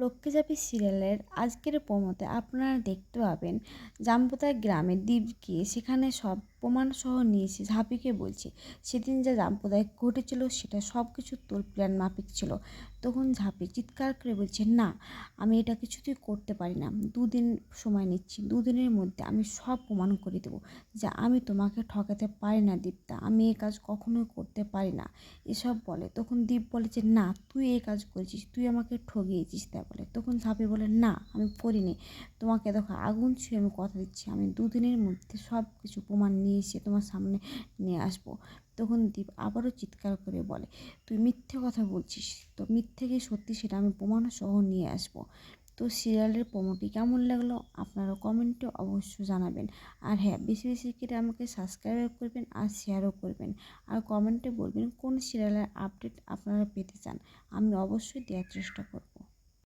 লক্ষ্মীচাপি সিরিয়ালের আজকের প্রমোতে আপনারা দেখতে পাবেন জাম্বুতা গ্রামে দ্বীপকে সেখানে সব প্রমাণ সহ নিয়েছে, ঝাঁপিকে বলছে। সেদিন যা জাম্পুদায় ঘটেছিল, সেটা সব কিছু তোর প্ল্যান মাফিক ছিল। তখন ঝাঁপি চিৎকার করে বলছে, না, আমি এটা কিছুতেই করতে পারি না। দুদিন সময় নিচ্ছি। দুদিনের মধ্যে আমি সব প্রমাণ করে দেবো যে আমি তোমাকে ঠকাতে পারি না, দীপ্তা। আমি এই কাজ কখনোই করতে পারি না। এসব বলে। তখন দীপ বলে যে, না, তুই এই কাজ করেছিস। তুই আমাকে ঠগিয়েছিস তাই বলে। তখন ঝাঁপি বলে, না, আমি করিনি। তোমাকে দেখো, আগুন ছুঁয়ে আমি কথা দিচ্ছি। আমি দুদিনের মধ্যে সব কিছু প্রমাণ নিয়ে এসে তোমার সামনে নিয়ে আসব। তখন দীপ আবারও চিৎকার করে বলে, তুই মিথ্যে কথা বলছিস। তো মিথ্যে কি সত্যি সেটা আমি প্রমাণ সহ নিয়ে আসব? তো সিরিয়ালের প্রোমোটি কেমন লাগল আপনারা কমেন্টে অবশ্যই জানাবেন। আর হ্যাঁ বেশি বেশি করে আমাকে সাবস্ক্রাইব করবেন আর শেয়ারও করবেন। আর কমেন্টে বলবেন কোন সিরিয়ালের আপডেট আপনারা পেতে চান। আমি অবশ্যই দেওয়ার চেষ্টা করব।